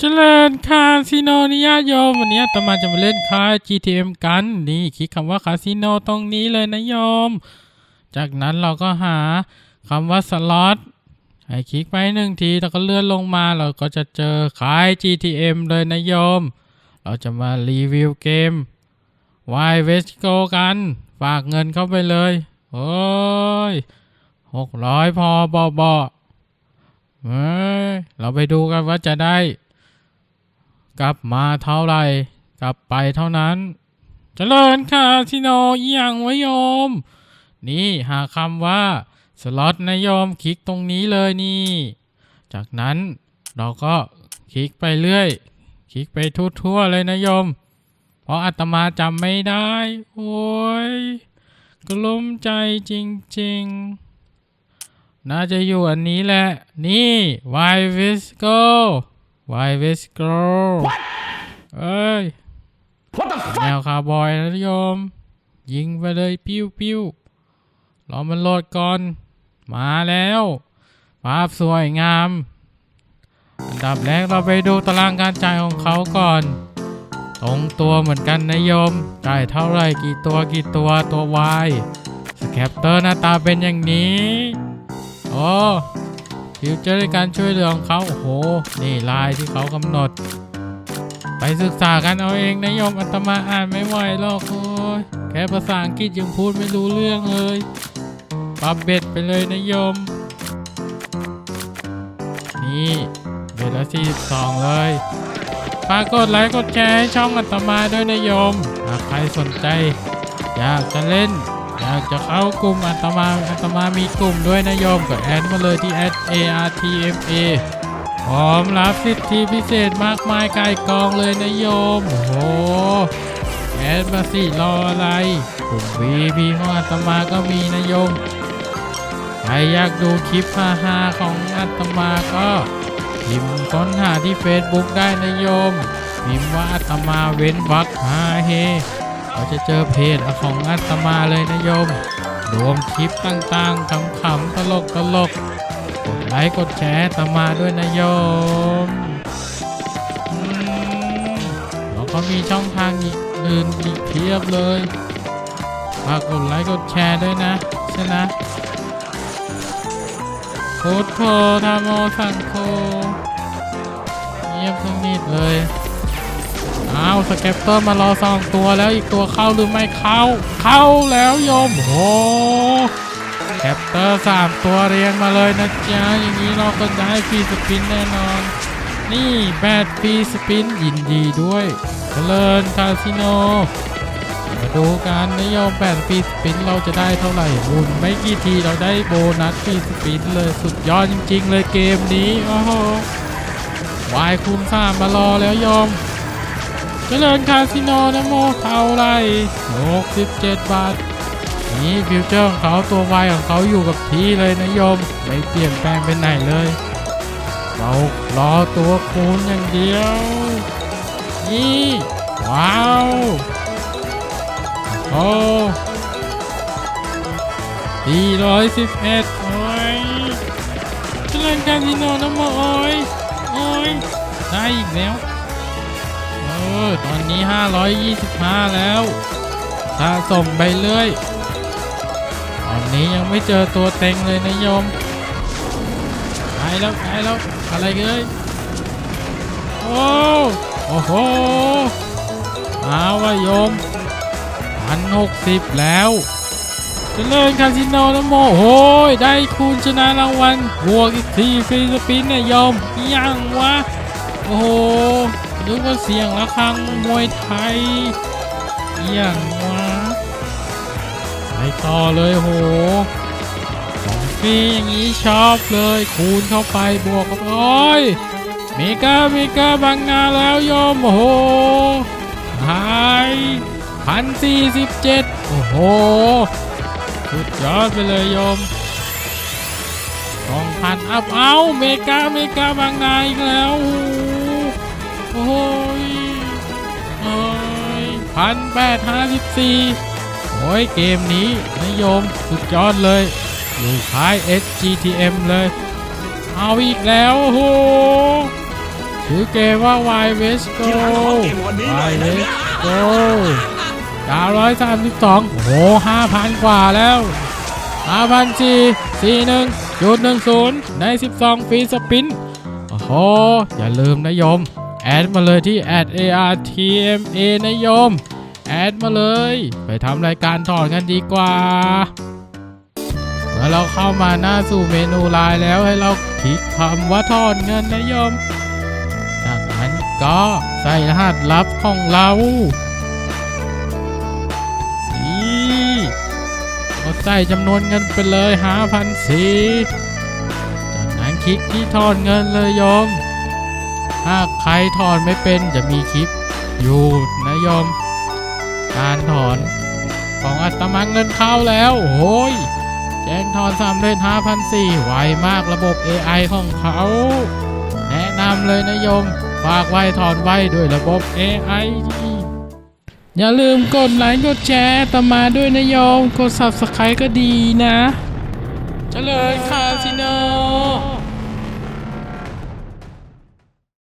เจริญคาสิโนนิยาโยมวันนี้ตมาจะมาเล่นคา GTM กันนี่คลิกคำว่าคาสิโนตรงนี้เลยนะโยม จากนั้นเราก็หาคำว่าสล็อตให้คลิกไปหนึ่งทีแล้วก็เลื่อนลงมาเราก็จะเจอขาย GTM เลยนะโยม เราจะมารีวิวเกม Y w e s t Go กัน ฝากเงินเข้าไปเลยโอ้ยหกร้อยพอบอบอเฮ้ยเราไปดูกันว่าจะได้ กลับมาเท่าไรกลับไปเท่านั้นเจริญค่ะซิโนอีหยังไวโยม นี่หาคำว่าสล็อตนะโยมคลิกตรงนี้เลยนี่ จากนั้นเราก็คลิกไปเรื่อย คลิกไปทั่วๆเลยนะโยม เพราะอาตมาจำไม่ได้ โอ้ยกลุ้มใจจริงๆ น่าจะอยู่อันนี้แหละ นี่ Why w i s go Why w i s go เอ้ย What the แนวคาร์บอยนะโยม ยิงไปเลยปิ้วปิ้วรอมันโหลดก่อน มาแล้วภาพสวยงาม อันดับแรกเราไปดูตารางการจ่ายของเขาก่อน ตรงตัวเหมือนกันนะโยม จ่ายเท่าไหร่กี่ตัวกี่ตัวตัว Y สแคปเตอร์หน้าตาเป็นอย่างนี้ โอ้ ฟิวเจอร์ในการช่วยเหลือของเขาโอ้โห นี่ลายที่เขากำหนด ไปศึกษากันเอาเองนะโยมอาตมาอ่านไม่ไหวหรอกโอ้ยแค่ภาษาอังกฤษยังพูดไม่รู้เรื่องเลยปรับเบ็ดไปเลยนะโยม นี่เบ็ดละสี่สองเลยฝากกดไลค์กดแชร์ให้ช่องอาตมาด้วยนะโยม หากใครสนใจ อยากจะเล่น อยากจะเข้ากลุ่มอาตมาอาตมามีกลุ่มด้วยนะโยมก็แอดมาเลยที่ @artma พร้อมรับสิทธิพิเศษมากมายไกายกองเลยนะโยมโอ้โหแอดมาสิรออะไรกลุ่ม VP ของอาตมาก็มีนะโยมใครอยากดูคลิปฮาๆของอาตมาก็พิมพ์ค้นหาที่ Facebook ได้นะโยมพิมพ์ว่าอาตมาเว้นวักฮาเฮ เราจะเจอเพจของอาตมาเลยนะโยม รวมคลิปต่างๆขำๆตลกตลกๆกดไลค์กดแชร์ตามมาด้วยนะโยมแล้วก็มีช่องทางอื่นอีกเพียบเลยฝากกดไลค์กดแชร์ด้วยนะใช่นะโคตรโททามโมสังโคเงียบสนิทเลย อ้าวสเก็ปเตอร์มารอสองตัวแล้วอีกตัวเข้าหรือไม่เข้า เข้าแล้วโยมโหแคปเตอร์สามตัวเรียงมาเลยนะจ๊ะอย่างนี้เราก็ได้ฟรีสปินแน่นอน นี่แบดฟรีสปินยินดีด้วยเจริญคาสิโนมาดูกันนะโยมแบดฟรีสปินเราจะได้เท่าไหร่บุญไม่กี่ทีเราได้โบนัสฟรีสปินเลยสุดยอดจริง ๆ เลยเกมนี้โอ้โหวายคูณสามมารอแล้วโยม เจริญคาสิโนนะโมเท่าไหร67 บาท นี่ฟิวเจอร์ของเขาตัววายของเขาอยู่กับที่เลยนะโยม ไม่เปลี่ยนแปลงไปไหนเลย เรารอตัวคูณอย่างเดียว นี่ ว้าวโอ้ดีร้อยสิบเอ็ดโอ้ยเจริญคาสิโนนะโมโอ้ยโอ้ยได้อีกแล้ว ออตอนนี้ 525 แล้วสะสมไปเรื่อย ตอนนี้ยังไม่เจอตัวเต็งเลยนะโยมตายแล้วตายแล้ว อะไรเอ้ยโอ้โอ้โหเอาวะโยมพันหกสิบแล้วจเจริญคาสิโนนะโมโอ้ยได้คูณชนะรางวัลบวกอีกทีฟรีสปินเนี่ยยมอิหยังวะ โอ้โหนึกว่าเสียงระฆังมวยไทยอหย่างวะไปต่อเลยโหของฟรีอย่างนี้ชอบเลย คูณเข้าไปบวกกับโอ้ยเมกาเมกาบังนาแล้วโยมโอ้โหหายพันสี่สิบเจ็ดโอ้โห สุดยอดไปเลยโยมสองพันอัพเอาเมกาเมกาบางนาอีกแล้ว โอ้โหโอ้ยพันแปดห้าสิบสี่โอ้ยเกมนี้นิยมสุดยอดเลยอยู่ท้าย SGTM เลย เอาอีกแล้วโหชื่อเกมว่า Y West Go ที่ร้านของเกมวันนี้หน่อย Y West Go 932 โอ้โห 5,000 กว่าแล้ว5,004 41จุด10 ใน 12 ฟีสปิน โอ้โห อย่าลืมนะยม แอดมาเลยที่ @artma นะโยม แอดมาเลย ไปทำรายการถอนกันดีกว่าเมื่อเราเข้ามาหน้าสู่เมนูไลน์แล้วให้เราคลิกคำว่าถอนเงินนะโยม จากนั้นก็ใส่รหัสลับของเรานี่ก็ใส่จำนวนเงินไปเลย5,004จากนั้นคลิกที่ถอนเงินเลยโยม ถ้าใครถอนไม่เป็นจะมีคลิป อยู่นะโยม การถอนของอัตมาเงินเข้าแล้วโอ้ยแจ้งถอนสำเร็จ5,004ไวมากระบบ AI ของเขา แนะนำเลยนะโยม ฝากไว้ถอนไว้ด้วยระบบ AI อย่าลืมกดไลค์กดแชร์ตามมาด้วยนะโยม กด Subscribe ก็ดีนะ เจริญคาสิโน